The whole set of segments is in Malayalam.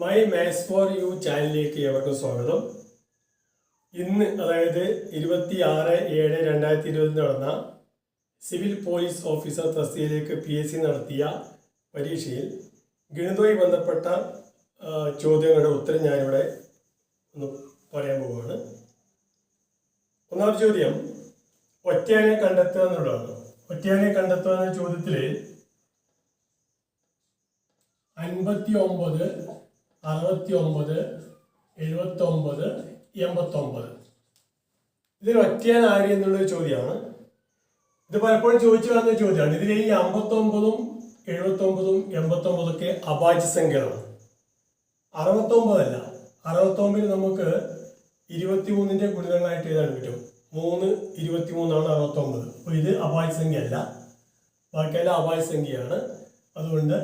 മൈ മാത്സ് ഫോർ യു ചാനലിലേക്ക് ഏവർക്കും സ്വാഗതം. ഇന്ന് അതായത് ഇരുപത്തി ആറ് ഏഴ് രണ്ടായിരത്തി ഇരുപതിൽ നടന്ന സിവിൽ പോലീസ് ഓഫീസർ തസ്തികയിലേക്ക് പി എസ് സി നടത്തിയ പരീക്ഷയിൽ ഗണിതവുമായി ബന്ധപ്പെട്ട ചോദ്യങ്ങളുടെ ഉത്തരം ഞാനിവിടെ ഒന്ന് പറയാൻ പോവുകയാണ്. ഒന്നാമത്തെ ചോദ്യം ഒറ്റയാനെ കണ്ടെത്തുക എന്നുള്ളതാണ് ഒറ്റയാനെ കണ്ടെത്തുക എന്ന ചോദ്യത്തിൽ അൻപത്തി ഒമ്പത് അറുപത്തി ഒമ്പത് എഴുപത്തി ഒമ്പത് എൺപത്തി ഒമ്പത് ഇതിൽ ഒറ്റയാൻ ആര് എന്നുള്ളൊരു ചോദ്യമാണ്. ഇത് പലപ്പോഴും ചോദിച്ചു വരുന്ന ചോദ്യമാണ്. ഇതിൽ ഈ അമ്പത്തൊമ്പതും എഴുപത്തൊമ്പതും എൺപത്തൊമ്പതൊക്കെ അഭാജ്യ സംഖ്യകളാണ്. അറുപത്തൊമ്പതല്ല. അറുപത്തൊമ്പതിൽ നമുക്ക് ഇരുപത്തി മൂന്നിന്റെ ഗുണിതങ്ങളായിട്ട് എഴുതാൻ പറ്റും. മൂന്ന് ഇരുപത്തി മൂന്നാണ് അറുപത്തൊമ്പത്. അപ്പോൾ ഇത് അഭാജ്യ സംഖ്യ അല്ല ബാക്കിയെല്ലാം അഭാജ്യ സംഖ്യയാണ്. അതുകൊണ്ട്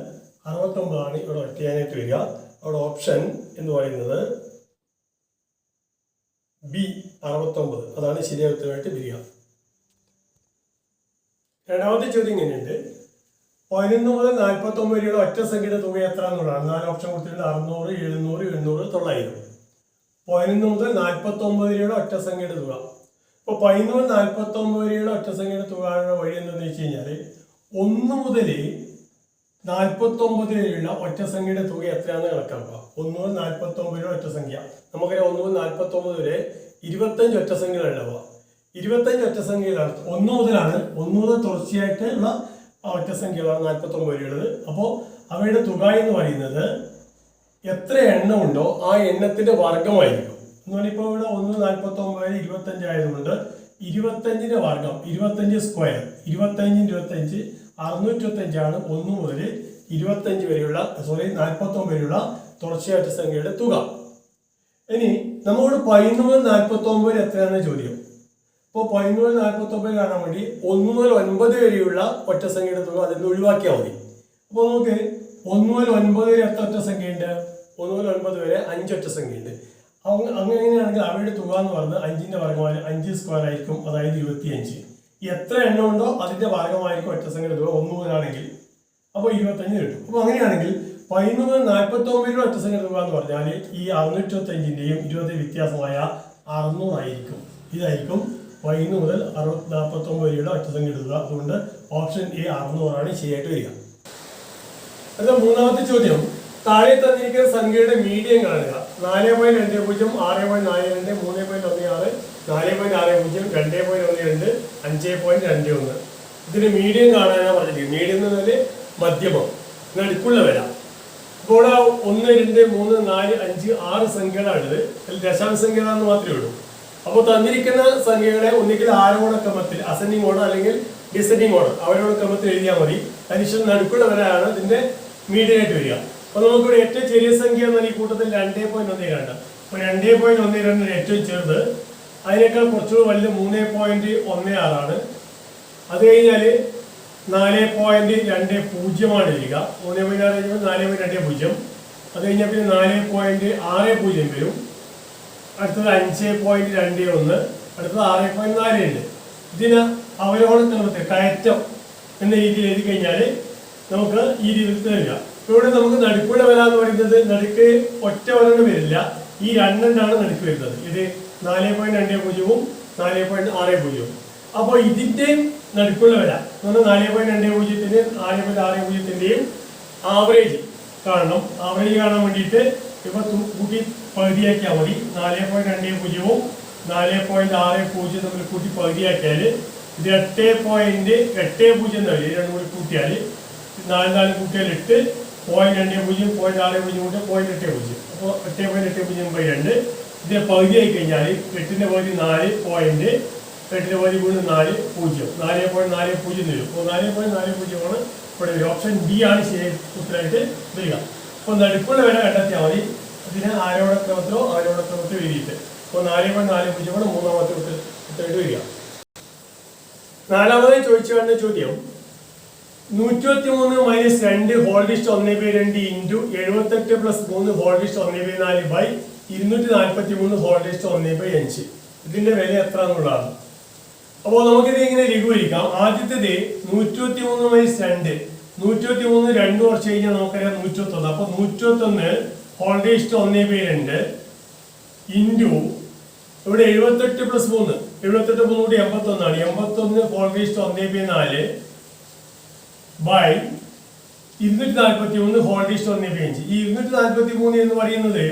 അറുപത്തൊമ്പതാണ് ഇവിടെ ഒറ്റയാനായിട്ട് വരിക. അവിടെ ഓപ്ഷൻ എന്ന് പറയുന്നത് ബി അറുപത്തൊമ്പത്. അതാണ് ശരിയായ ഉത്തരമായിട്ട് വരിക. രണ്ടാമത്തെ ചോദ്യം ഇങ്ങനെയുണ്ട്. പതിനൊന്ന് മുതൽ നാൽപ്പത്തി ഒമ്പത് വരെയുള്ള ഒറ്റ സംഖ്യയുടെ തുക എത്ര എന്നുള്ളതാണ്. നാല് ഓപ്ഷൻ കൊടുത്തിട്ടുണ്ട്. അറുന്നൂറ് എഴുന്നൂറ് എണ്ണൂറ് തൊള്ളായിരം. പതിനൊന്ന് മുതൽ നാൽപ്പത്തി ഒമ്പത് വരെയുള്ള ഒറ്റ സംഖ്യയുടെ തുക. ഇപ്പോൾ പതിനൊന്ന് മുതൽ നാൽപ്പത്തി ഒമ്പത് വരെയുള്ള ഒറ്റ സംഖ്യയുടെ തുകയുടെ വഴി എന്താണെന്ന് വെച്ച് കഴിഞ്ഞാൽ ഒന്ന് മുതൽ നാൽപ്പത്തി ഒമ്പത് വരെയുള്ള ഒറ്റ സംഖ്യയുടെ തുക എത്രയാണെന്ന് കണക്കാക്കുക ഒന്ന് മുതൽ ഒറ്റ സംഖ്യ. നമുക്കറിയാം ഒന്ന് മുതൽ നാൽപ്പത്തി വരെ ഇരുപത്തഞ്ച് ഒറ്റ സംഖ്യകൾ ഉണ്ടാവുക ഇരുപത്തഞ്ച് ഒറ്റ സംഖ്യകളാണ്. ഒന്ന് മുതലാണ് ഒന്ന് മുതൽ തുടർച്ചയായിട്ടുള്ള ആ ഒറ്റ സംഖ്യകളാണ് നാൽപ്പത്തി ഒമ്പത് വരെയുള്ളത് അപ്പോൾ അവയുടെ തുക എന്ന് പറയുന്നത് എത്ര എണ്ണം ഉണ്ടോ ആ എണ്ണത്തിന്റെ വർഗമായിരിക്കും. എന്ന് പറഞ്ഞാൽ ഇപ്പോൾ ഇവിടെ ഒന്ന് നാൽപ്പത്തൊമ്പത് ഇരുപത്തഞ്ച് ആയതുകൊണ്ട് ഇരുപത്തഞ്ചിന്റെ വർഗം ഇരുപത്തഞ്ച് സ്ക്വയർ ഇരുപത്തഞ്ചിന് ഇരുപത്തഞ്ച് അറുന്നൂറ്റൊത്തഞ്ചാണ് ഒന്ന് മുതൽ ഇരുപത്തഞ്ച് വരെയുള്ള സോറി നാൽപ്പത്തി ഒമ്പത് വരെയുള്ള തുടർച്ചയായിട്ട് സംഖ്യയുടെ തുക. ഇനി നമ്മളോട് പതിനൊന്ന് മുതൽ നാൽപ്പത്തി ഒമ്പത് എത്രയാണെന്ന് ചോദ്യം? ഇപ്പോൾ പതിനൊന്ന് മുതൽ നാൽപ്പത്തി ഒമ്പത് കാണാൻ വേണ്ടി ഒന്ന് മുതൽ ഒൻപത് വരെയുള്ള ഒറ്റ സംഖ്യയുടെ തുക അതിൽ നിന്ന് ഒഴിവാക്കിയാൽ മതി. അപ്പോൾ നമുക്ക് ഒന്ന് മുതൽ ഒൻപത് വരെ എത്ര ഒറ്റ സംഖ്യയുണ്ട്? ഒന്ന് മുതൽ ഒൻപത് വരെ അഞ്ച് ഒറ്റ സംഖ്യയുണ്ട്. അങ്ങനെ അങ്ങനെയാണെങ്കിൽ അവയുടെ തുക എന്ന് പറയുന്നത് അഞ്ചിന്റെ വർഗമായ അഞ്ച് സ്ക്വയർ ആയിരിക്കും അതായത് ഇരുപത്തി അഞ്ച് എത്ര എണ്ണം ഉണ്ടോ അതിന്റെ ഭാഗമായിരിക്കും ഒറ്റ സംഖ്യ തുക ഒന്ന് മുതലാണെങ്കിൽ. അപ്പോൾ ഇരുപത്തഞ്ച് കിട്ടും. അപ്പോൾ അങ്ങനെയാണെങ്കിൽ പതിനൊന്ന് മുതൽ നാൽപ്പത്തി ഒറ്റ സംഖ്യ തുക എന്ന് പറഞ്ഞാൽ ഈ അറുന്നൂറ്റൊത്തഞ്ചിന്റെയും ഇരുപത്തി വ്യത്യാസമായ അറുന്നൂറായിരിക്കും ഇതായിരിക്കും പതിനൊന്ന് മുതൽ അറുപത്തി നാൽപ്പത്തി ഒമ്പത് വരെയുള്ള ഒറ്റ സംഖ്യ തുക അതുകൊണ്ട് ഓപ്ഷൻ എ അറുന്നൂറാണ് ശരിയായിട്ട് വരിക. അടുത്ത മൂന്നാമത്തെ ചോദ്യം. താഴെ തന്നിരിക്കുന്ന സംഖ്യയുടെ മീഡിയം കാണുക. നാല് പോയിന്റ് രണ്ട് പൂജ്യം ആറ് പോയിന്റ് നാല് രണ്ട് മൂന്ന് പോയിന്റ് ഒന്ന് ആറ് നാല് പോയിന്റ് ആറ് പൂജ്യം രണ്ട് പോയിന്റ് ഒന്ന് രണ്ട് അഞ്ച് പോയിന്റ് രണ്ട് ഒന്ന്. ഇതിന് മീഡിയം കാണാനാണ് പറഞ്ഞിരിക്കുന്നത്. മീഡിയം എന്ന് പറഞ്ഞാൽ മധ്യമം. നടുക്കുള്ള വില. ഇപ്പോൾ ആ ഒന്ന് രണ്ട് മൂന്ന് നാല് അഞ്ച് ആറ് സംഖ്യകളാണിത്. അതിൽ ദശാംശ സംഖ്യകളാണെന്ന് മാത്രമേ ഉള്ളൂ. അപ്പോൾ തന്നിരിക്കുന്ന സംഖ്യകളെ ഒന്നുകിൽ ആരോഹണ ക്രമത്തിൽ അസെൻഡിങ് ഓർഡർ അല്ലെങ്കിൽ ഡിസെൻഡിങ് ഓർഡർ അവരോട് ക്രമത്തിൽ എഴുതിയാൽ മതി. അതിനുശേഷം നടുക്കുള്ള വിലയാണ് ഇതിന്റെ മീഡിയം ആയിട്ട് വരിക. അപ്പോൾ നമുക്കിവിടെ ഏറ്റവും ചെറിയ സംഖ്യ എന്നാൽ ഈ കൂട്ടത്തിൽ രണ്ടേ പോയിന്റ് ഒന്നേ രണ്ട്. അപ്പോൾ രണ്ടേ പോയിന്റ് ഒന്നേ രണ്ടിന് ഏറ്റവും ചെറുത് അതിനേക്കാൾ കുറച്ചുകൂടി വലുത് മൂന്ന് പോയിന്റ് ഒന്ന് ആറാണ്. അത് കഴിഞ്ഞാൽ നാല് പോയിന്റ് രണ്ട് പൂജ്യമാണ് വരിക. മൂന്ന് പോയിന്റ് ആറ് കഴിഞ്ഞാൽ നാല് പോയിന്റ് രണ്ട് പൂജ്യം. അത് കഴിഞ്ഞാൽ പിന്നെ നാല് പോയിന്റ് ആറ് പൂജ്യം വരും. അടുത്തത് അഞ്ച് പോയിന്റ് രണ്ട് ഒന്ന്. അടുത്തത് ആറ് പോയിന്റ് നാല് ഉണ്ട്. ഇതിന് അവരോഹണ ക്രമത്തിൽ കയറ്റം എന്ന രീതിയിൽ എഴുതി കഴിഞ്ഞാൽ നമുക്ക് ഈ രീതിയിൽ തരിക. ഇവിടെ നമുക്ക് നടുക്കുള്ള വില എന്ന് പറയുന്നത് നടുക്ക് ഒറ്റ വരണം വരില്ല ഈ രണ്ടെണ്ണാണ് നടുക്ക് വരുന്നത്. ഇത് നാല് പോയിന്റ് രണ്ട് പൂജ്യവും നാല് പോയിന്റ് ആറ് പൂജ്യവും. അപ്പോൾ ഇതിന്റെ നടുക്കുള്ള വില എന്ന് നാല് പോയിന്റ് രണ്ട് പൂജ്യത്തിന്റെയും നാല് പോയിന്റ് ആറ് പൂജ്യത്തിന്റെയും ആവറേജ് കാണണം. ആവറേജ് കാണാൻ വേണ്ടിയിട്ട് ഇപ്പൊ കൂട്ടി പകുതിയാക്കിയാൽ മതി. നാല് പോയിന്റ് രണ്ട് പൂജ്യവും നാല് പോയിന്റ് ആറ് പൂജ്യം തമ്മിൽ കൂട്ടി പകുതിയാക്കിയാൽ ഇത് എട്ട് പോയിന്റ് എട്ട് പൂജ്യം തന്നെ. രണ്ടും കൂടി കൂട്ടിയാൽ നാല് നാല് കൂട്ടിയാൽ എട്ട് പോയിന്റ് രണ്ട് പൂജ്യം പോയിന്റ് ആറ് പൂജ്യം കൂട്ടി പോയിന്റ് എട്ട് പൂജ്യം. അപ്പോൾ എട്ട് പോയിന്റ് എട്ട് പൂജ്യം ബൈ രണ്ട്. ഇതിന്റെ പകുതിയായി കഴിഞ്ഞാൽ എട്ടിന്റെ പകുതി നാല് പോയിന്റ് എട്ടിന്റെ പകുതി മൂന്ന് നാല് പൂജ്യം. നാല് പോയിന്റ് നാല് പൂജ്യം വരും അപ്പോൾ നാല് പോയിന്റ് നാല് പൂജ്യമാണ് ഇവിടെ വരും ഓപ്ഷൻ ഡി ആണ് ഉത്തരമായിട്ട് വരിക. അപ്പോൾ നടുക്കുള്ള വില കണ്ടെത്തിയാൽ മതി. ഇതിന് ആരോടെ ക്രമത്തിലോ ആരോടെ ക്രമത്തിലോ എഴുതിയിട്ട്. അപ്പോൾ നാല് പോയിന്റ് നാല് പൂജ്യമാണ് മൂന്നാമത്തെ ഉത്തര ഉത്തരമായിട്ട് വരിക. നാലാമതായി ചോദിച്ചു വേണ്ട ചോദ്യം. നൂറ്റി മൂന്ന് മൈനസ് രണ്ട് ഹോൾഡിസ്റ്റ് ഒന്ന് ബൈ രണ്ട് ഇന്റു എഴുപത്തെട്ട് പ്ലസ് മൂന്ന് ഹോൾഡിസ്റ്റ് ഒന്ന് ബൈ നാല് ബൈ ഇരുന്നൂറ്റി നാൽപ്പത്തി മൂന്ന് ഹോൾഡിസ്റ്റ് ഒന്ന് ബൈ അഞ്ച് ഇതിന്റെ വില എത്ര എന്നുള്ളതാണ് അപ്പോൾ നമുക്കിത് ഇങ്ങനെ ലഘൂകരിക്കാം. ആദ്യത്തേത് നൂറ്റി മൂന്ന് മൈനസ് രണ്ട്. നൂറ്റി മൂന്ന് രണ്ട് കുറച്ച് കഴിഞ്ഞാൽ നമുക്കറിയാം നൂറ്റൊത്തൊന്ന് അപ്പൊ ഒന്ന് ഹോൾഡേസ്റ്റ് ഒന്നേ ബൈ രണ്ട് ഇന്റു ഇവിടെ എഴുപത്തെട്ട് പ്ലസ് മൂന്ന്. എഴുപത്തെട്ട് മൂന്ന് കൂടി എൺപത്തൊന്നാണ്. എൺപത്തൊന്ന് ഹോൾഡേസ്റ്റ് ഒന്നേ ബൈ നാല് ബൈ ഇരുന്നൂറ്റി നാൽപ്പത്തി മൂന്ന് ഹോൾഡേസ്റ്റ് ഒന്നേ ബൈ അഞ്ച്. ഈ ഇരുന്നൂറ്റി നാൽപ്പത്തി മൂന്ന് എന്ന് പറയുന്നത്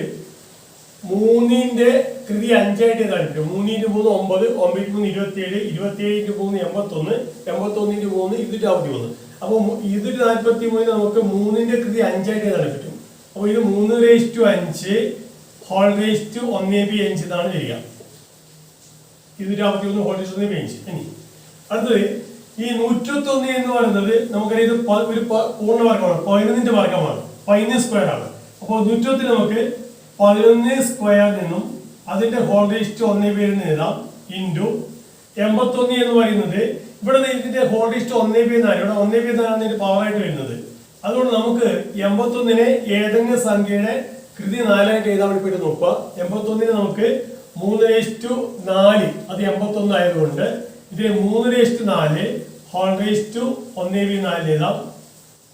മൂന്നിന്റെ കൃതി അഞ്ചായിട്ട് കാണിക്കും. മൂന്നിന്റെ മൂന്ന് ഒമ്പത് ഒമ്പത് മൂന്ന് ഇരുപത്തിയേഴ് ഇരുപത്തിയേഴിന്റെ മൂന്ന് എൺപത്തൊന്ന് എൺപത്തൊന്നിന്റെ മൂന്ന് ഇരുന്നൂറ്റി നാൽപ്പത്തി മൂന്ന് അപ്പോൾ ഇരുന്നൂറ്റി നാൽപ്പത്തി മൂന്ന് നമുക്ക് മൂന്നിന്റെ കൃതി അഞ്ചായിട്ട് കാണാൻ പറ്റും അപ്പോൾ ഇത് മൂന്ന് റേസ് ടു അഞ്ച് ഹോൾ റേസ് ടു ഒന്നേ ബി അഞ്ച് എന്നാണ് വരിക. ഇരുന്നൂറ്റി നാൽപ്പത്തി മൂന്ന് ഹോൾ റേസ് ഒന്നേ ബി അഞ്ച്. ഇനി അടുത്തത് ഈ നൂറ്റൊത്തൊന്ന് എന്ന് പറയുന്നത് നമുക്കറിയാം ഒരു പൂർണ വർഗമാണ്. പതിനൊന്നിന്റെ വർഗമാണ്. പതിനൊന്ന് സ്ക്വയർ ആണ്. അപ്പോൾ നൂറ്റൊത്തിന് നമുക്ക് പതിനൊന്ന് സ്ക്വയർ നിന്നും അതിന്റെ ഹോൾ റേസ്റ്റ് ഒന്നേ നിന്ന് എഴുതാം. ഇന്റു എൺപത്തൊന്ന് എന്ന് പറയുന്നത് ഇവിടെ ഇതിന്റെ ഹോൾ റേസ്റ്റ് ഒന്നേ പേര് നാല് ഇവിടെ ഒന്നേ പേര് നാലാണ് ഇതിന്റെ പവറായിട്ട് വരുന്നത്. അതുകൊണ്ട് നമുക്ക് എൺപത്തൊന്നിനെ ഏതെങ്കിലും സംഖ്യയുടെ കൃതി നാലായിട്ട് എഴുതാൻ വേണ്ടി നോക്കുക എൺപത്തൊന്നിന് നമുക്ക് മൂന്ന് റേസ്റ്റു നാല്. അത് എൺപത്തൊന്ന് ആയതുകൊണ്ട് ഇതിൽ മൂന്ന് റേസ്റ്റ് നാല് ഹോൾ റേസ്റ്റു ഒന്നേ പേര് നാല് എഴുതാം.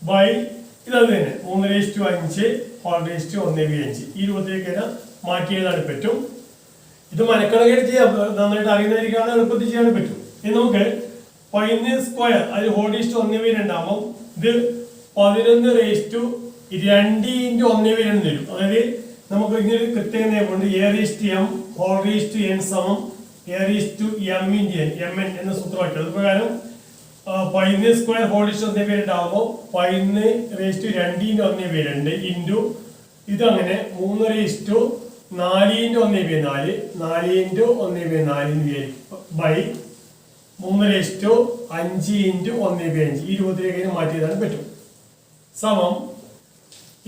ബൈ ഇതത് തന്നെ. മൂന്ന് റേസ്റ്റു അഞ്ച് ഹോൾ റേസ്റ്റു ഒന്ന് അഞ്ച്. ഈ രൂപത്തിലേക്ക് തന്നെ മാറ്റി എഴുതാൻ പറ്റും. ഇത് മനക്കണക്കായിട്ട് ചെയ്യാം. നന്നായിട്ട് അറിയുന്നവരിക്കാണ് എളുപ്പത്തിൽ ചെയ്യാൻ പറ്റും. ഇനി നമുക്ക് പതിനൊന്ന് സ്ക്വയർ അതിൽ ഹോൾ റേസ്റ്റ് ഒന്നേ ബി രണ്ടാകുമ്പോൾ ഇത് പതിനൊന്ന് റേസ്റ്റു രണ്ട് ഇന്റു ഒന്ന് ബി രണ്ട് തരും. അതായത് നമുക്ക് ഇങ്ങനെ കൃത്യം നിയമമുണ്ട് A raise M whole raise N സമം A raise M into N M N എന്ന സൂത്രവാക്യം അത് പ്രകാരം പതിനൊന്ന് സ്ക്വയർ ഹോൾ റേസ്റ്റ് ഒന്നേ പേരുണ്ടാകുമ്പോൾ രണ്ടാകുമ്പോൾ പതിനൊന്ന് റേസ്റ്റ് രണ്ടിന്റെ ഒന്നേ പേരുണ്ട് രണ്ട് ഇന്റു ഇതങ്ങനെ മൂന്ന് റേസ്റ്റു നാല് ഇന്റു ഒന്നേ പേര് നാല് നാല് ഇന്റു ഒന്നേ ബി നാലിന് ബൈ മൂന്ന് റേസ്റ്റു അഞ്ച് ഇന്റു ഒന്നേ പേര് അഞ്ച്. ഈ രൂപത്തിലേക്ക് മാറ്റി പറ്റും. സമം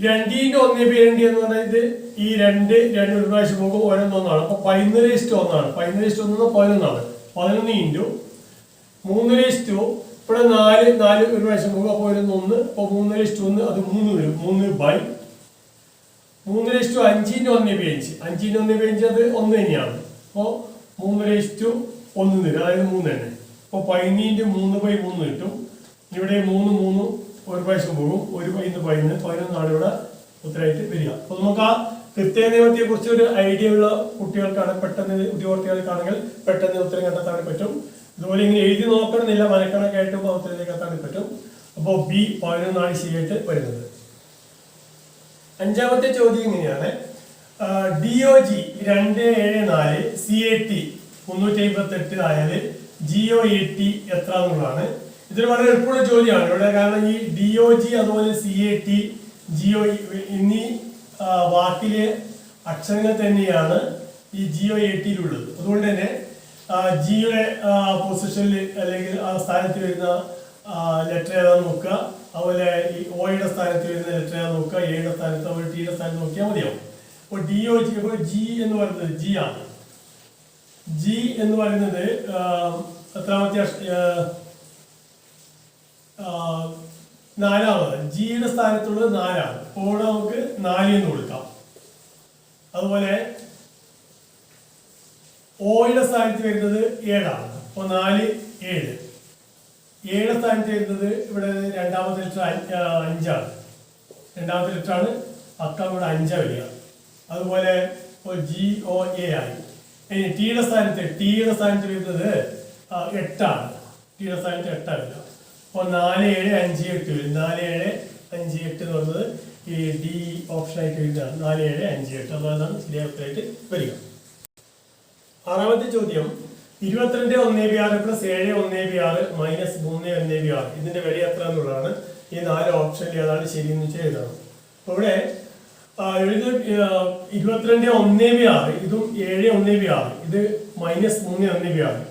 രണ്ടിന്റെ ഒന്നേ പേരുണ്ട് രണ്ട് എന്ന് പറഞ്ഞത് ഈ രണ്ട് രണ്ട് ഒരു പ്രാവശ്യം പോകുമ്പോൾ ഓരോന്നൊന്നാണ്. അപ്പോൾ പതിനൊന്ന് റേസ്റ്റ് ഒന്നാണ്. പതിനൊന്ന് റേസ്റ്റ് ഒന്ന് പതിനൊന്നാണ്. പതിനൊന്ന് ഇന്റു മൂന്ന് റേസ്റ്റ് ഇവിടെ നാല് നാല് ഒരു പ്രാവശ്യം പോകും അപ്പോൾ ഓരോന്ന് ഒന്ന് അപ്പോൾ മൂന്ന് ഇഷ്ടം ഒന്ന് അത് മൂന്ന് വരും. മൂന്ന് ബൈ മൂന്ന് ഇഷ്ടം അഞ്ചിന്റെ ഒന്ന് പേഞ്ച് അഞ്ച് അഞ്ചിന്റെ ഒന്ന് ബി അത് ഒന്ന് തന്നെയാണ്. അപ്പോൾ മൂന്ന് ഇഷ്ടം ഒന്ന് തരും. അതായത് മൂന്ന് തന്നെ. അപ്പോൾ പതിനീന്റെ മൂന്ന് ബൈ മൂന്ന് കിട്ടും. ഇവിടെ മൂന്ന് മൂന്ന് ഒരു പ്രാവശ്യം പോകും. ഒരു പതിനൊന്ന് പതിനൊന്ന്. പതിനൊന്നാണ് ഇവിടെ ഉത്തരമായിട്ട് വരിക. അപ്പോൾ നമുക്ക് ആ കൃത്യ നിയമത്തെ കുറിച്ച് ഒരു ഐഡിയ ഉള്ള കുട്ടികൾക്കാണ് പെട്ടെന്ന് ഉദ്യോഗാർത്ഥികൾക്കാണെങ്കിൽ പെട്ടെന്ന് ഉത്തരം കണ്ടെത്താൻ പറ്റും. ഇതുപോലെ ഇങ്ങനെ എഴുതി നോക്കണമെന്നില്ല മനക്കണക്കായിട്ട് പൗത്രത്തിലേക്ക് എത്താൻ പറ്റും. അപ്പോൾ ബി പതിനൊന്നാണ് സി ആയിട്ട് വരുന്നത്. അഞ്ചാമത്തെ ചോദ്യം ഇങ്ങനെയാണ്. ഡി ഒ ജി രണ്ട് ഏഴ് നാല് സി എ ടി മുന്നൂറ്റി അമ്പത്തി എട്ട് ആയാൽ ജി ഒ എ ടി എത്ര എന്നുള്ളതാണ് ഇതൊരു വളരെ എളുപ്പമുള്ള ചോദ്യമാണ്. ഇവിടെ കാരണം ഈ ഡി ഒ ജി അതുപോലെ C A T G O എന്നീ വാക്കിലെ അക്ഷരങ്ങൾ തന്നെയാണ് ഈ ജി ഒ എ ടിയിലുള്ളത് അതുകൊണ്ട് തന്നെ ജിയുടെ പൊസിഷനിൽ അല്ലെങ്കിൽ ആ സ്ഥാനത്ത് വരുന്ന ലെറ്റർ ഏതാന്ന് നോക്കുക. അതുപോലെ ഈ ഓയുടെ സ്ഥാനത്ത് വരുന്ന ലെറ്റർ ഏതാ നോക്കുക. എയുടെ സ്ഥാനത്ത് അതുപോലെ ടിയുടെ സ്ഥാനത്ത് നോക്കിയാൽ മതിയാവും. അപ്പോൾ ഡി ഒ ജി ജി എന്ന് പറയുന്നത് ജി ആണ്. ജി എന്ന് പറയുന്നത് എത്രാമത്തെ നാലാമത്. ജിയുടെ സ്ഥാനത്തുള്ളത് നാലാണ്. അപ്പോൾ നമുക്ക് നാല് എന്ന് കൊടുക്കാം. അതുപോലെ ഓയുടെ സ്ഥാനത്ത് വരുന്നത് ഏഴാണ്. അപ്പോൾ നാല് ഏഴ്. ഏഴ് സ്ഥാനത്ത് വരുന്നത് ഇവിടെ രണ്ടാമത്തെ ലിറ്റർ അഞ്ചാണ്. രണ്ടാമത്തെ ലിറ്ററാണ് അക്കം ഇവിടെ അഞ്ചാ വരിക. അതുപോലെ ജി ഒ എ ആയി. ഇനി ടിയുടെ സ്ഥാനത്ത് ടിയുടെ സ്ഥാനത്ത് വരുന്നത് എട്ടാണ്. ടിയുടെ സ്ഥാനത്ത് എട്ടാണ് വരിക. അപ്പോൾ നാല് ഏഴ് അഞ്ച് എട്ട് വരും. നാല് ഏഴ് അഞ്ച് എട്ട് എന്ന് പറയുന്നത് ഈ ഡി ഓപ്ഷനായിട്ട് വരുന്നതാണ്. നാല് ഏഴ് അഞ്ച് എട്ട്. അതാണ് ശരിയായിട്ട് വരിക. ആറാമത്തെ ചോദ്യം. ഇരുപത്തിരണ്ട് ഒന്നേ ബി ആറ് പ്ലസ് ഏഴ് ഒന്നേ ബി ആറ് മൈനസ് മൂന്ന് ഒന്നേ ബി ആറ്. ഇതിന്റെ വില എത്ര എന്നുള്ളതാണ്. ഈ നാല് ഓപ്ഷനിൽ ഏതാണ് ശരിയെന്ന് വെച്ചാൽ എഴുതണം. ഇവിടെ ഇരുപത്തിരണ്ട് ഒന്നേ ബി ആറ് ഇതും ഏഴ് ഒന്നേ ബി ആറ് ഇത് മൈനസ് മൂന്ന് ഒന്നേ ബി ആറ്.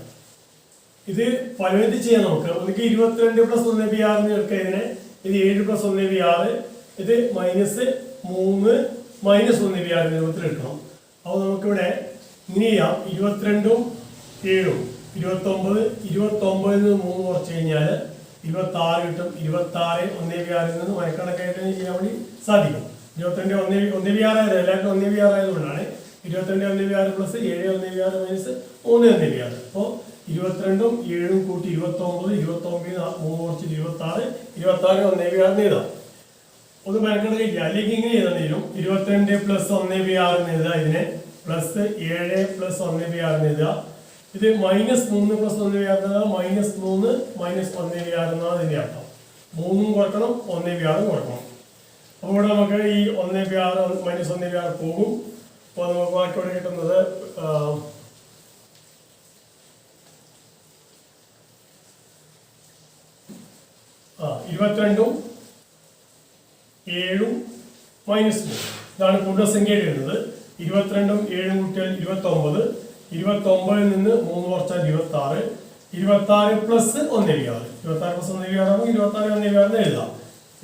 ഇത് പലവിധത്തിൽ ചെയ്യാൻ നമുക്ക് ഒന്നുകിൽ ഇരുപത്തിരണ്ട് പ്ലസ് ഒന്ന് ബി ആറ് എടുക്കുക ഇതിനെ. ഇത് ഏഴ് പ്ലസ് ഒന്ന് ബി ആറ് ഇത് മൈനസ് മൂന്ന് മൈനസ് ഒന്ന് ബി ആറ് രൂപത്തിൽ എടുക്കണം. അപ്പോൾ നമുക്കിവിടെ ഇങ്ങനെ ചെയ്യാം ഇരുപത്തിരണ്ടും ഏഴും. ഇരുപത്തൊമ്പത് ഇരുപത്തൊമ്പതിൽ നിന്ന് മൂന്ന് കുറച്ച് കഴിഞ്ഞാൽ ഇരുപത്തി ആറ് കിട്ടും. ഇരുപത്തി ആറ് ഒന്നേ വിആറിൽ നിന്ന് മയക്കണക്കായിട്ട് ചെയ്യാൻ വേണ്ടി സാധിക്കും. ഇരുപത്തിരണ്ട് ഒന്നേ ഒന്നേ വിആറായത് ആറ് എല്ലാവർക്കും ഒന്നേ വിആറായതുകൊണ്ടാണ് ഇരുപത്തിരണ്ട് ഒന്നേ വിആറ് പ്ലസ് ഏഴ് ഒന്നേ വിആറ് മൈനസ് മൂന്ന് ഒന്നേ വിആറ് അപ്പോൾ ഇരുപത്തിരണ്ടും ഏഴും കൂട്ടി ഇരുപത്തി ഒമ്പത് ഇരുപത്തി നിന്ന് മൂന്ന് കുറച്ച് ഇരുപത്തി ആറ് ഇരുപത്തി ആറ് ഒന്നേ ബി ആറ് എഴുതാം. ഒന്ന് മയക്കണക്കില്ല അല്ലെങ്കിൽ ഇങ്ങനെ തരും ഇരുപത്തിരണ്ട് പ്ലസ് ഒന്നേ ബി എഴുതാം ഇതിനെ പ്ലസ് ഏഴ് പ്ലസ് ഒന്ന് എന്ന് എഴുതുക ഇത് മൈനസ് മൂന്ന് പ്ലസ് ഒന്ന് ബി ആറ് മൈനസ് മൂന്ന് മൈനസ് ഒന്ന് ആറ് എന്നാണ് ഇതിന്റെ അർത്ഥം. മൂന്നും കുറക്കണം ഒന്ന് ബി ആറും കുറക്കണം. അപ്പോൾ ഇവിടെ നമുക്ക് ഈ ഒന്ന് ആറ് മൈനസ് ഒന്ന് ആറ് പോകും. അപ്പോൾ നമുക്ക് ബാക്കിയോടെ കിട്ടുന്നത് ആ, ഇരുപത്തിരണ്ടും ഏഴും മൈനസ് മൂന്ന്. ഇതാണ് പൂർണസംഖ്യയിൽ വരുന്നത്. ഇരുപത്തിരണ്ടും ഏഴും കൂട്ടിയാൽ ഇരുപത്തി ഒമ്പത് ഇരുപത്തി ഒമ്പതിൽ നിന്ന് മൂന്ന് കുറച്ചാൽ ഇരുപത്തി ആറ് ഇരുപത്തി ആറ് പ്ലസ് ഒന്ന് ബി ആറ് ഇരുപത്തി ആറ് പ്ലസ് ഒന്ന് ബി ആറാകുമ്പോൾ ഇരുപത്തി ആറ് ഒന്നേവിയാറിന് എഴുതാം.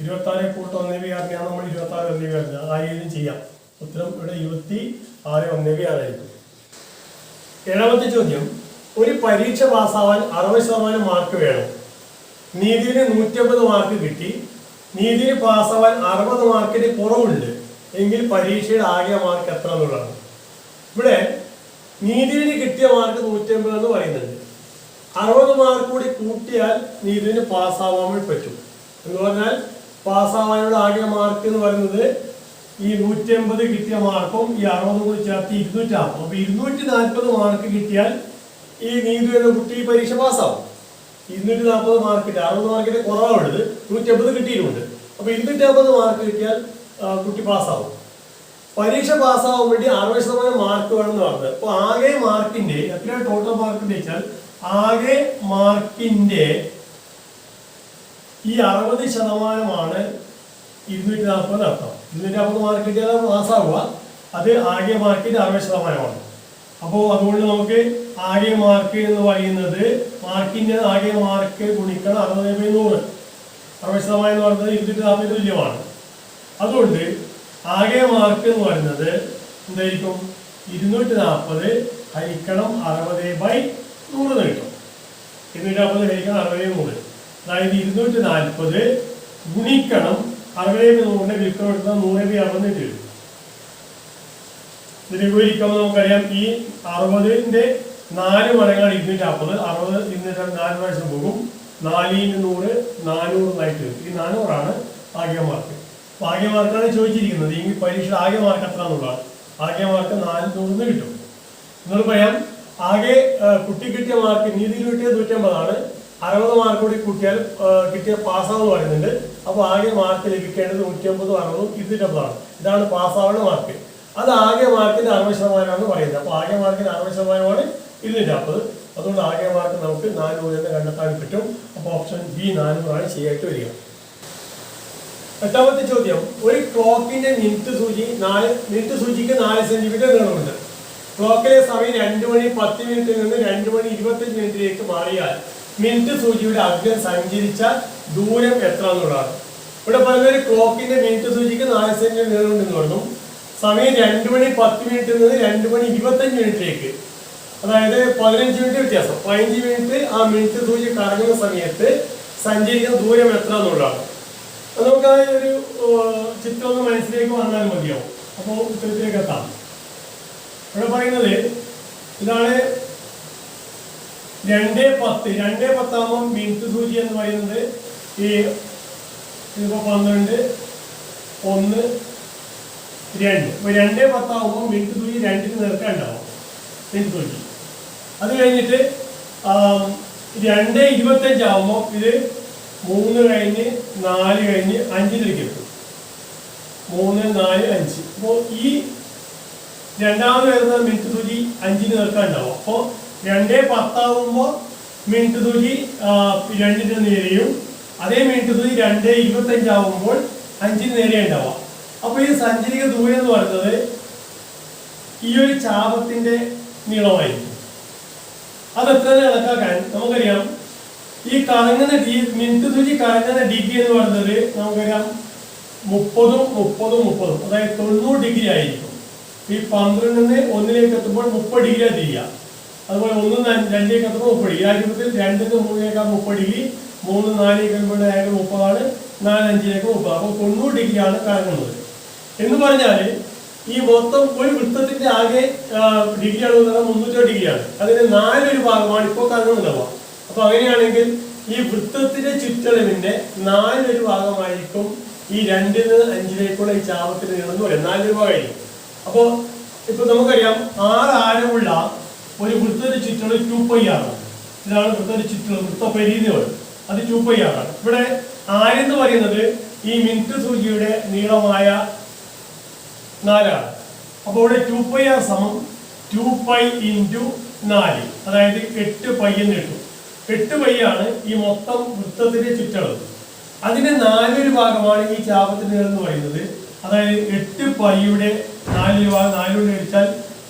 ഇരുപത്തി ആറ് കൂട്ട് ഒന്നേവിയാറിനെയാണ് നമ്മൾ ഇരുപത്തി ആറ് ഒന്നേവിയാറിന് ആ രീതിയിൽ ചെയ്യാം. ഉത്തരം ഇവിടെ ഇരുപത്തി ആറ് ഒന്ന് ബി ഏഴാമത്തെ ചോദ്യം. ഒരു പരീക്ഷ പാസ്സാവാൻ അറുപത് ശതമാനം മാർക്ക് വേണം. നീതിന് നൂറ്റമ്പത് മാർക്ക് കിട്ടി. നീതിന് പാസ്സാവാൻ അറുപത് മാർക്കിന് കുറവുണ്ട്. എങ്കിൽ പരീക്ഷയുടെ ആകെ മാർക്ക് എത്ര എന്നുള്ളതാണ്. ഇവിടെ നീതിന് കിട്ടിയ മാർക്ക് നൂറ്റമ്പത് എന്ന് പറയുന്നുണ്ട്. അറുപത് മാർക്ക് കൂടി കൂട്ടിയാൽ നീതിന് പാസ്സാവാൻ വേണ്ടി പറ്റും. എന്ന് പറഞ്ഞാൽ പാസ്സാവാനുള്ള ആകെ മാർക്ക് എന്ന് പറയുന്നത് ഈ നൂറ്റമ്പത് കിട്ടിയ മാർക്കും ഈ അറുപത് കൂടി ചേർത്ത് ഇരുന്നൂറ്റാകും അപ്പൊ ഇരുന്നൂറ്റി നാൽപ്പത് മാർക്ക് കിട്ടിയാൽ ഈ നീതി എന്ന കുട്ടി പരീക്ഷ പാസ്സാവും. ഇരുന്നൂറ്റി നാൽപ്പത് മാർക്ക് അറുപത് മാർക്കിന്റെ കുറവാണുള്ളത് നൂറ്റമ്പത് കിട്ടിയിട്ടുണ്ട്. അപ്പൊ ഇരുന്നൂറ്റി അമ്പത് മാർക്ക് കിട്ടിയാൽ കുട്ടി പാസ്സാവും. പരീക്ഷ പാസ്സാവാൻ വേണ്ടി അറുപത് ശതമാനം മാർക്ക് വേണം എന്ന് പറഞ്ഞത്. അപ്പൊ ആകെ മാർക്കിന്റെ എത്രയാണ് ടോട്ടൽ മാർക്ക് വെച്ചാൽ ആകെ മാർക്കിന്റെ ഈ അറുപത് ശതമാനമാണ് ഇരുന്നൂറ്റി നാൽപ്പത് അർത്ഥം. ഇരുന്നൂറ്റി നാൽപ്പത് മാർക്ക് കിട്ടിയാൽ പാസ്സാവുക. അത് ആകെ മാർക്കിന്റെ അറുപത് ശതമാനമാണ്. അപ്പോൾ അതുകൊണ്ട് നമുക്ക് ആകെ മാർക്ക് എന്ന് പറയുന്നത് മാർക്കിന്റെ ആകെ മാർക്ക് ഗുണിക്കണം അറുപത് നൂറ്. അറുപത് ശതമാനം എന്ന് പറയുന്നത് ഇരുന്നൂറ്റി നാൽപ്പത് തുല്യമാണ്. അതുകൊണ്ട് ആകെ മാർക്ക് എന്ന് പറയുന്നത് എന്തായിരിക്കും? ഇരുന്നൂറ്റി നാൽപ്പത് ഹരിക്കണം അറുപത് ബൈ നൂറ് കിട്ടും ഇരുന്നൂറ്റി നാൽപ്പത് ഹരിക്കണം അറുപത് നൂറ്. അതായത് ഇരുന്നൂറ്റി നാൽപ്പത് ഗുണിക്കണം അറുപത് നൂറിന്റെ വിൽക്കണം എടുത്താൽ നൂറ് ബി അറുപത് കിട്ടും. ഇതിനെ വിവരിക്കുമ്പോൾ നമുക്കറിയാം ഈ അറുപതിന്റെ നാല് മടങ്ങാണ് ഇരുന്നൂറ്റി നാൽപ്പത് അറുപത് ഇരുന്നൂറ്റി നാല് പ്രാവശ്യം പോകും. നാലിന് നൂറ് നാനൂറ് വരും ഈ നാനൂറാണ് ആകെ മാർക്ക് ആകെ മാർക്കാണ് ചോദിച്ചിരിക്കുന്നത്. ഈ പരീക്ഷയുടെ ആകെ മാർക്ക് എത്ര എന്നുള്ളതാണ് ആകെ മാർക്ക് നാനൂറിന് കിട്ടും. നിങ്ങൾ പറയാം ആകെ കുട്ടി കിട്ടിയ മാർക്ക് നീതിയിൽ കിട്ടിയത് നൂറ്റമ്പതാണ്. അറുപത് മാർക്ക് കൂടി കൂട്ടിയാൽ കിട്ടിയ പാസ്സാവെന്ന് പറയുന്നുണ്ട്. അപ്പോൾ ആകെ മാർക്ക് ലഭിക്കേണ്ടത് നൂറ്റമ്പതും അറുപതും ഇരുന്നൂറ്റമ്പതാണ്. ഇതാണ് പാസ്സാവുന്ന മാർക്ക് അത് ആകെ മാർക്കിന്റെ അറുപത് ശതമാനമാണ് പറയുന്നത്. അപ്പോൾ ആകെ മാർക്കിന്റെ അറുപത് ശതമാനമാണ് ഇരുന്നൂറ്റമ്പത്. അതുകൊണ്ട് ആകെ മാർക്ക് നമുക്ക് നാനൂറ് എന്ന് കണ്ടെത്താൻ പറ്റും അപ്പോൾ ഓപ്ഷൻ ബി നാനൂറാണ് ശരിയായിട്ട് വരിക. എട്ടാമത്തെ ചോദ്യം. ഒരു ക്ലോക്കിന്റെ മിനിറ്റ് സൂചി നാല് മിനിറ്റ് സൂചിക്ക് നാല് സെന്റിമീറ്റർ നീളമുണ്ട്. ക്ലോക്കിലെ സമയം രണ്ട് മണി പത്ത് മിനിറ്റിൽ നിന്ന് രണ്ട് മണി ഇരുപത്തഞ്ച് മിനിറ്റിലേക്ക് മാറിയാൽ മിനിറ്റ് സൂചിയുടെ അഗ്രം സഞ്ചരിച്ച ദൂരം എത്ര എന്നുള്ളതാണ്. ഇവിടെ പറയുന്ന ഒരു ക്ലോക്കിന്റെ മിനിറ്റ് സൂചിക്ക് നാല് സെന്റിമീറ്റർ നീളമുണ്ടെന്ന് പറഞ്ഞു. സമയം രണ്ട് മണി പത്ത് മിനിറ്റിൽ നിന്ന് രണ്ട് മണി ഇരുപത്തഞ്ച് മിനിറ്റിലേക്ക്. അതായത് പതിനഞ്ച് മിനിറ്റ് വ്യത്യാസം. പതിനഞ്ച് മിനിറ്റ് ആ മിനിറ്റ് സൂചി കറങ്ങുന്ന സമയത്ത് സഞ്ചരിക്കുന്ന ദൂരം എത്ര എന്നുള്ളതാണ്. നമുക്ക് ആ ഒരു ചിത്രം ഒന്ന് മനസ്സിലേക്ക് വന്നാൽ മതിയാവും. അപ്പോൾ ഉത്തരത്തിലേക്ക് എത്താം. ഇവിടെ പറയുന്നത് ഇതാണ് രണ്ടേ പത്ത്. രണ്ടേ പത്താമം മിനിറ്റ് സൂചി എന്ന് പറയുന്നത് ഈ ഇതിപ്പോ പന്ത്രണ്ട് ഒന്ന് രണ്ട്. ഇപ്പൊ രണ്ടേ പത്താവുമ്പോൾ മിനിറ്റ് സൂചി രണ്ടിന് നിൽക്കാണ്ടാവും മിനിറ്റ് സൂചി. അത് കഴിഞ്ഞിട്ട് രണ്ട് ഇരുപത്തഞ്ചാവുമ്പോൾ ഇത് മൂന്ന് കഴിഞ്ഞ് നാല് കഴിഞ്ഞ് അഞ്ചിലേക്ക് എത്തും മൂന്ന് നാല് അഞ്ച്. അപ്പോൾ ഈ രണ്ടാമത് വരുന്ന മിനിറ്റ് തുലി അഞ്ചിന് നിൽക്കാനുണ്ടാവും അപ്പോൾ രണ്ടേ പത്താവുമ്പോൾ മിനിറ്റ് തുലി രണ്ടിന് നേരെയും അതേ മിനിറ്റ് തുലി രണ്ടേ ഇരുപത്തഞ്ചാവുമ്പോൾ അഞ്ചിന് നേരെ ഉണ്ടാവാം. അപ്പോൾ ഈ സഞ്ചരിക ദൂരം എന്ന് പറയുന്നത് ഈ ഒരു ചാപത്തിന്റെ നീളമായിരിക്കും. അത് എത്ര കണക്കാക്കാൻ നമുക്കറിയാം. ഈ കറങ്ങുന്ന ഡി മിനിറ്റ് സൂചി കറങ്ങുന്ന ഡിഗ്രി എന്ന് പറയുന്നത് നമുക്കറിയാം മുപ്പതും മുപ്പതും മുപ്പതും. അതായത് തൊണ്ണൂറ് ഡിഗ്രി ആയിരിക്കും. ഈ പന്ത്രണ്ടിന് ഒന്നിലേക്ക് എത്തുമ്പോൾ മുപ്പത് ഡിഗ്രി തിരിയുക അതുപോലെ ഒന്ന് രണ്ടിലേക്ക് എത്തുമ്പോൾ മുപ്പത് ഡിഗ്രി. ആ രൂപത്തിൽ രണ്ടിന് മൂന്നിലേക്കാൾ മുപ്പത് ഡിഗ്രി മൂന്ന് നാലിലേക്ക് എത്തുമ്പോൾ ആംഗിൾ മുപ്പതാണ് നാല് അഞ്ചിലേക്ക് മുപ്പത്. അപ്പോൾ തൊണ്ണൂറ് ഡിഗ്രിയാണ് കറങ്ങുന്നത്. എന്ന് പറഞ്ഞാൽ ഈ മൊത്തം ഒരു വൃത്തത്തിന്റെ ആകെ ഡിഗ്രി എന്ന് മുന്നൂറ്റി ഡിഗ്രിയാണ്. അതിന് നാലൊരു ഭാഗമാണ് ഇപ്പോൾ കറങ്ങുന്നുണ്ടാവുക അപ്പൊ അങ്ങനെയാണെങ്കിൽ ഈ വൃത്തത്തിന്റെ ചുറ്റളവിന്റെ നാലൊരു ഭാഗമായിരിക്കും ഈ രണ്ടിൽ നിന്ന് അഞ്ചിലേക്കുള്ള ഈ ചാപത്തിന്റെ നീളം എന്ന് പറയാം നാലൊരു ഭാഗമായിരിക്കും. അപ്പൊ അപ്പോൾ ഇപ്പൊ നമുക്കറിയാം ആറ് ആരമുള്ള ഒരു വൃത്തത്തിന്റെ ചുറ്റളവ് ടു പൈ ആണ്. ഇതാണ് വൃത്തത്തിന്റെ ചുറ്റളവ് വൃത്തപരി എന്ന് പറയും അത് ടു പൈ ആണ്. ഇവിടെ ആരെന്ന് പറയുന്നത് ഈ മിനിറ്റ് സൂചിയുടെ നീളമായ നാലാണ്. അപ്പോൾ ഇവിടെ ടു പൈ ആർ സമം ടു പൈ ഇന്റു നാല്. അതായത് എട്ട് പൈ എന്ന് കിട്ടും. എട്ട് വഴിയാണ് ഈ മൊത്തം വൃത്തത്തിന്റെ ചുറ്റളവ്. അതിന്റെ നാലൊരു ഭാഗമാണ് ഈ ചാപത്തിന്റെ എന്ന് പറയുന്നത്. അതായത് എട്ട് പൈയുടെ നാല് ഭാഗം നാലുകൊണ്ട് കഴിച്ചാൽ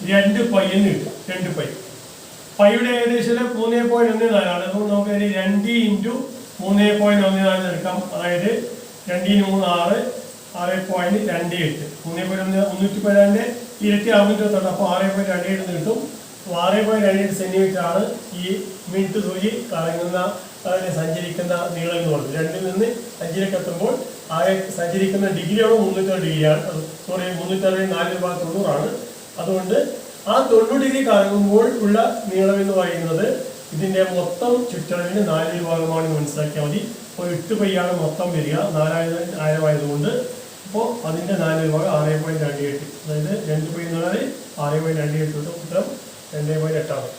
രണ്ട് പയ്യെന്ന് കിട്ടും രണ്ട് പൈ. പൈയുടെ ഏകദേശം മൂന്ന് പോയിന്റ് ഒന്ന് നാലാണ്. അപ്പോൾ നമുക്ക് രണ്ട് ഇന്റു മൂന്ന് പോയിന്റ് ഒന്ന് നാല് എടുക്കാം. അതായത് രണ്ടിന് മൂന്ന് ആറ് ആറ് പോയിന്റ് രണ്ട് എട്ട്. മൂന്ന് പോയിന്റ് ഒന്ന് മുന്നൂറ്റി പതിനാലിന്റെ ഇരട്ടി അറുന്നൂറ്റി ഇരുപത്തെട്ട് അപ്പോൾ ആറ് പോയിന്റ് രണ്ട് എട്ട് കിട്ടും. ആറ് പോയിന്റ് എട്ട് സെന്റിമീറ്റർ ആണ് ഈ മിനിറ്റ് സൂചി കറങ്ങുന്ന അതിന് സഞ്ചരിക്കുന്ന നീളം എന്ന് പറയുന്നത്. രണ്ടിൽ നിന്ന് അഞ്ചിലേക്ക് എത്തുമ്പോൾ ആകെ സഞ്ചരിക്കുന്ന ഡിഗ്രിയോട് മുന്നൂറ്റി ഡിഗ്രിയാണ്. സോറി മുന്നൂറ്റി അറുപത് നാല് ഭാഗം തൊണ്ണൂറാണ്. അതുകൊണ്ട് ആ തൊണ്ണൂറ് ഡിഗ്രി കറങ്ങുമ്പോൾ ഉള്ള നീളം എന്ന് പറയുന്നത് ഇതിന്റെ മൊത്തം ചുറ്റളവിന് നാല് വിഭാഗമാണ് മനസ്സിലാക്കിയാൽ മതി. അപ്പോൾ എട്ട് പയ്യാണ് മൊത്തം വരിക. നാലായിരം ആയിരമായതുകൊണ്ട് അപ്പോൾ അതിന്റെ നാല് വിഭാഗം ആറ് പോയിന്റ് രണ്ട് എട്ട്. അതായത് രണ്ട് പൈ ആറ് പോയിന്റ് രണ്ട് എട്ട് ഉത്തരം രണ്ട് പോയിന്റ് എട്ടാണ്.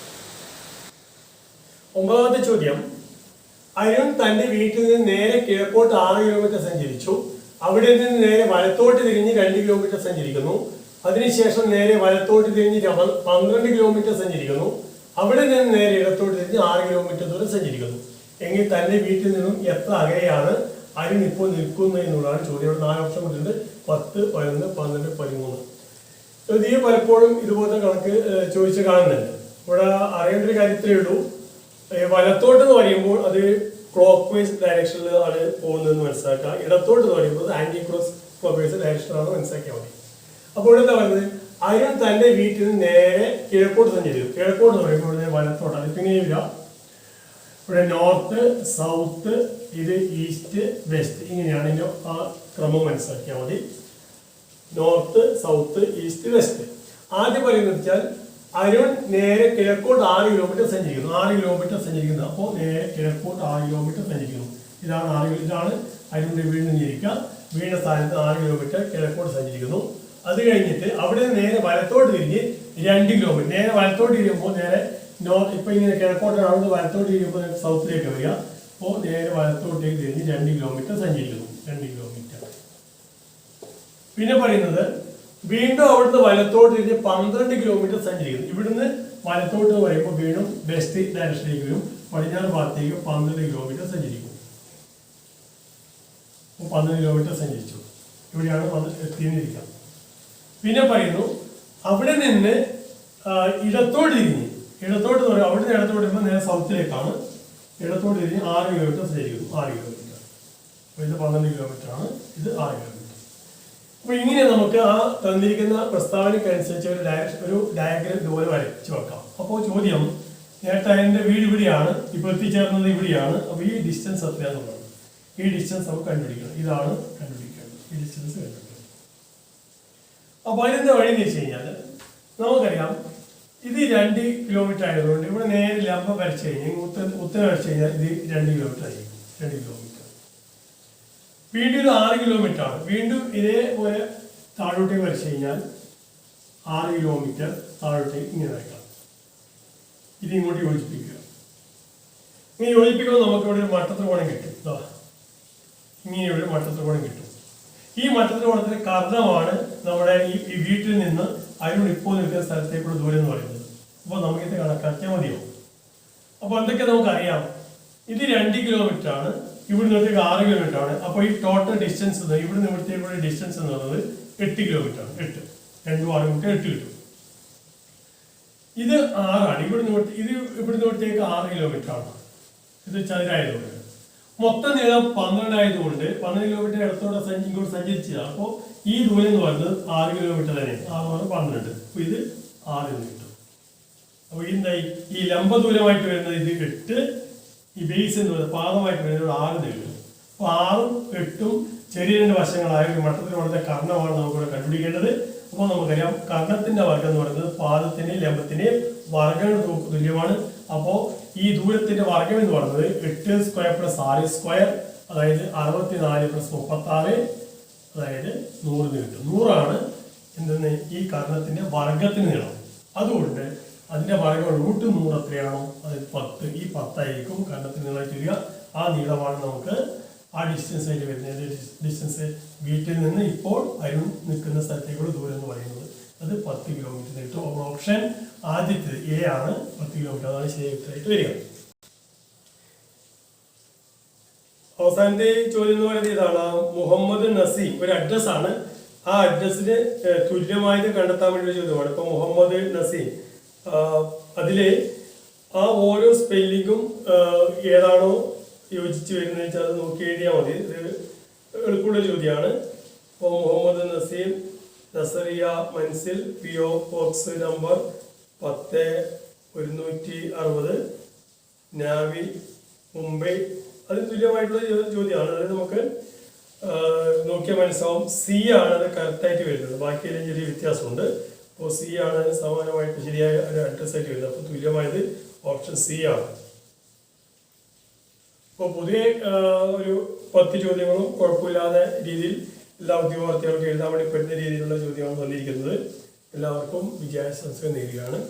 ഒമ്പതാമത്തെ ചോദ്യം. അരുൺ തന്റെ വീട്ടിൽ നിന്ന് നേരെ കിഴക്കോട്ട് ആറ് കിലോമീറ്റർ സഞ്ചരിച്ചു. അവിടെ നിന്ന് നേരെ വലത്തോട്ട് തിരിഞ്ഞ് രണ്ട് കിലോമീറ്റർ സഞ്ചരിക്കുന്നു. അതിനുശേഷം നേരെ വലത്തോട്ട് തിരിഞ്ഞ് പന്ത്രണ്ട് കിലോമീറ്റർ സഞ്ചരിക്കുന്നു. അവിടെ നിന്ന് നേരെ ഇടത്തോട്ട് തിരിഞ്ഞ് ആറ് കിലോമീറ്റർ ദൂരം സഞ്ചരിക്കുന്നു. എങ്കിൽ തന്റെ വീട്ടിൽ നിന്നും എത്ര അകലെയാണ് അരുൺ ഇപ്പോൾ നിൽക്കുന്നത് എന്നുള്ളതാണ് ചോദ്യം. നാല് ഓപ്ഷൻ കൊടുത്തിട്ടുണ്ട്. പത്ത് പതിനൊന്ന് പന്ത്രണ്ട് പതിമൂന്ന്. ഇത് പലപ്പോഴും ഇതുപോലത്തെ കണക്ക് ചോദിച്ച് കാണുന്നുണ്ട്. ഇവിടെ അറിയേണ്ട ഒരു കാര്യത്തിലേ ഉള്ളൂ. വലത്തോട്ട് എന്ന് പറയുമ്പോൾ അത് ക്ലോക്ക് വൈസ് ഡയറക്ഷനിൽ ആണ് പോകുന്നതെന്ന് മനസ്സിലാക്കുക. ഇടത്തോട്ട് എന്ന് പറയുമ്പോൾ ആന്റി ക്രോസ് ക്ലോക്ക് വൈസ് ഡയറക്ഷനാണ് മനസ്സിലാക്കിയാൽ മതി. അപ്പോൾ എന്താ പറയുന്നത്? അരുൺ തന്റെ വീട്ടിൽ നിന്ന് നേരെ കിഴക്കോട്ട് സഞ്ചരിക്കും കിഴക്കോട്ട് എന്ന് പറയുമ്പോൾ വലത്തോട്ട് അത് ഇങ്ങനെ വരിക. ഇവിടെ നോർത്ത് സൗത്ത് ഇത് ഈസ്റ്റ് വെസ്റ്റ് ഇങ്ങനെയാണ് ആ ക്രമം മനസ്സിലാക്കിയാൽ മതി. North south east west. ആദ്യം പറയുന്നത് വെച്ചാൽ അരുൺ നേരെ കിഴക്കോട്ട് ആറ് കിലോമീറ്റർ സഞ്ചരിക്കുന്നു. ആറ് കിലോമീറ്റർ സഞ്ചരിക്കുന്നു. അപ്പോൾ നേരെ കിഴക്കോട്ട് ആറ് കിലോമീറ്റർ സഞ്ചരിക്കുന്നു. ഇതാണ് ആറ് ഇതാണ് അരുണിന്റെ വീട് നിന്ന് വീണ സ്ഥാനത്ത് ആറ് കിലോമീറ്റർ കിഴക്കോട്ട് സഞ്ചരിക്കുന്നു. അത് കഴിഞ്ഞിട്ട് അവിടെ നേരെ വലത്തോട്ട് തിരിഞ്ഞ് രണ്ട് കിലോമീറ്റർ നേരെ വലത്തോട്ട് തിരിയുമ്പോൾ നേരെ നോർത്ത് ഇപ്പൊ ഇങ്ങനെ കിഴക്കോട്ടാണ് വലത്തോട്ട് തിരിയുമ്പോൾ സൗത്തിലേക്ക് വരിക. അപ്പോൾ നേരെ വലത്തോട്ടേക്ക് തിരിഞ്ഞ് രണ്ട് കിലോമീറ്റർ സഞ്ചരിക്കുന്നു. രണ്ട് കിലോമീറ്റർ പിന്നെ പറയുന്നത് വീണ്ടും അവിടുന്ന് വലത്തോട്ട് തിരിഞ്ഞ് പന്ത്രണ്ട് കിലോമീറ്റർ സഞ്ചരിക്കുന്നു ഇവിടുന്ന് വലത്തോട്ട് പറയുമ്പോൾ വീണ്ടും വെസ്റ്റ് ഡയറക്ഷനിലേക്ക് വരും. പടിഞ്ഞാറ് ഭാഗത്തേക്ക് പന്ത്രണ്ട് കിലോമീറ്റർ സഞ്ചരിക്കും പന്ത്രണ്ട് കിലോമീറ്റർ സഞ്ചരിച്ചു ഇവിടെയാണ് വന്ന് പിന്നെ പറയുന്നു അവിടെ നിന്ന് ഇടത്തോട്ട് തിരിഞ്ഞ്. ഇടത്തോട്ട് പറയുമ്പോൾ അവിടെ നിന്ന് ഇടത്തോട്ട് വരുമ്പോൾ നേരെ സൗത്തിലേക്കാണ് ഇടത്തോട്ട് തിരിഞ്ഞ് ആറ് കിലോമീറ്റർ സഞ്ചരിക്കുന്നു ആറ് കിലോമീറ്റർ ഇത് പന്ത്രണ്ട് കിലോമീറ്റർ ആണ്. ഇത് ആറ് കിലോമീറ്റർ അപ്പൊ ഇങ്ങനെ നമുക്ക് ആ തന്നിരിക്കുന്ന പ്രസ്താവനയ്ക്ക് അനുസരിച്ച് ഒരു ഒരു ഡയഗ്രം ഇതുപോലെ വരച്ചു വെക്കാം. അപ്പോൾ ചോദ്യം നേരത്തെ അതിന്റെ വീട് ഇവിടെയാണ് ഇപ്പൊ എത്തിച്ചേർന്നത് ഇവിടെയാണ് അപ്പൊ ഈ ഡിസ്റ്റൻസ് എത്രയാണെന്നുള്ളത്. ഈ ഡിസ്റ്റൻസ് നമുക്ക് കണ്ടുപിടിക്കണം. ഇതാണ് കണ്ടുപിടിക്കേണ്ടത്. ഈ ഡിസ്റ്റൻസ് കണ്ടുപിടിക്കണം. അപ്പൊ അതിന്റെ വഴി എന്ന് വെച്ച് കഴിഞ്ഞാൽ നമുക്കറിയാം ഇത് രണ്ട് കിലോമീറ്റർ ആയതുകൊണ്ട് ഇവിടെ നേരെ ലംബം വരച്ചു കഴിഞ്ഞാൽ ഉത്തര ഉത്തരം വരച്ചു കഴിഞ്ഞാൽ ഇത് രണ്ട് കിലോമീറ്റർ ആയിരിക്കും. രണ്ട് കിലോമീറ്റർ വീണ്ടും ഇത് ആറ് കിലോമീറ്റർ ആണ് വീണ്ടും ഇതേപോലെ താഴോട്ടേക്ക് വരച്ചു കഴിഞ്ഞാൽ ആറ് കിലോമീറ്റർ താഴോട്ടേക്ക് ഇങ്ങനെ വരയ്ക്കാം. ഇത് ഇങ്ങോട്ട് യോജിപ്പിക്കുക. ഇങ്ങനെ യോജിപ്പിക്കുമ്പോൾ നമുക്ക് ഇവിടെ ഒരു മട്ടത്രികോണം കിട്ടും. ഇങ്ങനെ ഒരു മട്ടത്രികോണം കിട്ടും. ഈ മട്ടത്രികോണത്തിന്റെ കർണമാണ് നമ്മുടെ ഈ വീട്ടിൽ നിന്ന് അരുൺ ഇപ്പോൾ നിൽക്കുന്ന സ്ഥലത്തേക്കുള്ള ദൂരം എന്ന് പറയുന്നത്. അപ്പോൾ നമുക്കിത് കണക്കാക്കിയാൽ മതിയാവും. അപ്പോൾ എന്തൊക്കെ നമുക്കറിയാം? ഇത് രണ്ട് കിലോമീറ്റർ ആണ്. ഇവിടെ നിന്നത്തേക്ക് ആറ് കിലോമീറ്റർ ആണ്. അപ്പോൾ ഈ ടോട്ടൽ ഡിസ്റ്റൻസ് ഇവിടെ നിന്ന് ഇവിടത്തേക്കുള്ള ഡിസ്റ്റൻസ് എന്ന് പറയുന്നത് എട്ട് കിലോമീറ്റർ ആണ്. എട്ട്. രണ്ടും ആറ് കൂട്ടി എട്ട് കിട്ടും. ഇത് ആറാണ്. ഇവിടെ നിന്ന് ഇത് ഇവിടെ ഇവിടത്തേക്ക് ആറ് കിലോമീറ്റർ ആണ്. ഇത് ചതുരായതുകൊണ്ട്. മൊത്തം നീളം പന്ത്രണ്ടായതുകൊണ്ട് പന്ത്രണ്ട് കിലോമീറ്റർ ഇടത്തോടെ സഞ്ചി ഇങ്ങോട്ട് സഞ്ചരിച്ചതാണ് അപ്പോൾ ഈ ദൂരം എന്ന് പറയുന്നത് ആറ് കിലോമീറ്റർ തന്നെയാണ്. ആറ് പറഞ്ഞാൽ പന്ത്രണ്ട്. അപ്പോൾ ഇത് ആറ് കിട്ടും. അപ്പൊ എന്തായി ഈ ലംബ ദൂരമായിട്ട് വരുന്നത് ഇത് എട്ട് ഈ ബേസ് എന്ന് പറയുന്നത് പാദമായിട്ട് ഒരു ആറ് നീളും അപ്പൊ ആറും എട്ടും രണ്ട് വശങ്ങളായ ഒരു മട്ടത്തിൽ കർണമാണ് നമുക്കിവിടെ കണ്ടുപിടിക്കേണ്ടത്. അപ്പോൾ നമുക്കറിയാം കർണത്തിന്റെ വർഗം എന്ന് പറയുന്നത് പാദത്തിന്റെയും ലംബത്തിന്റെയും വർഗങ്ങൾ തുല്യമാണ്. അപ്പോൾ ഈ ദൂരത്തിന്റെ വർഗം എന്ന് പറയുന്നത് എട്ട് സ്ക്വയർ പ്ലസ് ആറ് സ്ക്വയർ അതായത് അറുപത്തിനാല് പ്ലസ് മുപ്പത്തി ആറ് അതായത് നൂറിന് കിട്ടും നൂറാണ് എന്തെന്ന് ഈ കർണത്തിന്റെ വർഗത്തിന് നീളം. അതുകൊണ്ട് അതിന്റെ പറയുക റൂട്ട് നൂറ് എത്രയാണോ? അത് പത്ത്. ഈ പത്തായിരിക്കും. കണ്ടത്തിൽ നീളം ചുരുക ആ നീളമാണ് നമുക്ക് ആ ഡിസ്റ്റൻസ് ആയിട്ട് വരുന്നത്. ഡിസ്റ്റൻസ് വീട്ടിൽ നിന്ന് ഇപ്പോൾ അരുൺ നിൽക്കുന്ന സ്ഥലത്തേക്കുള്ള ദൂരം എന്ന് പറയുന്നത്. അത് പത്ത് കിലോമീറ്റർ കിട്ടും അപ്പോൾ ഓപ്ഷൻ ആദ്യത്തെ എ ആണ് പത്ത് കിലോമീറ്റർ അതാണ് ശരി ഉത്തരമായിട്ട് വരിക. അവസാനത്തെ ചോദ്യം എന്ന് പറയുന്നത് ഇതാണ്. മുഹമ്മദ് നസീം ഒരു അഡ്രസ്സാണ് ആ അഡ്രസ്സിന് തുല്യമായത് കണ്ടെത്താൻ വേണ്ടിയുള്ള ചോദ്യമാണ്. ഇപ്പൊ മുഹമ്മദ് നസീം അതിൽ ആ ഓരോ സ്പെല്ലിങ്ങും ഏതാണോ യോജിച്ച് വരുന്നത് വെച്ചാൽ അത് നോക്കി എഴുതിയാൽ മതി. എളുപ്പമുള്ള ചോദ്യമാണ്. ഇപ്പോൾ Muhammad Naseem Nazriya Manzil P O box number പത്ത് ഒരുന്നൂറ്റി അറുപത് നാവി മുംബൈ അതിന് തുല്യമായിട്ടുള്ള ചോദ്യമാണ്. അതായത് നമുക്ക് നോക്കിയാൽ മനസ്സിലാവും. സി ആണ് അത് കറക്റ്റായിട്ട് വരുന്നത്. ബാക്കിയെല്ലാം ചെറിയ വ്യത്യാസമുണ്ട്. അപ്പോൾ സി ആണ് സമാനമായിട്ട് ശരിയായ ഒരു അഡ്രസ് ആയിട്ട് വരുന്നത്. അപ്പോൾ തുല്യമായത് ഓപ്ഷൻ സി ആണ്. അപ്പോൾ പുതിയ ഒരു പത്ത് ചോദ്യങ്ങളും കുഴപ്പമില്ലാതെ രീതിയിൽ എല്ലാ ഉദ്യോഗാർത്ഥികൾക്കും എഴുതാൻ വേണ്ടി പറ്റുന്ന രീതിയിലുള്ള ചോദ്യമാണ് വന്നിരിക്കുന്നത് എല്ലാവർക്കും വിജയാശംസകൾ നേരുകയാണ്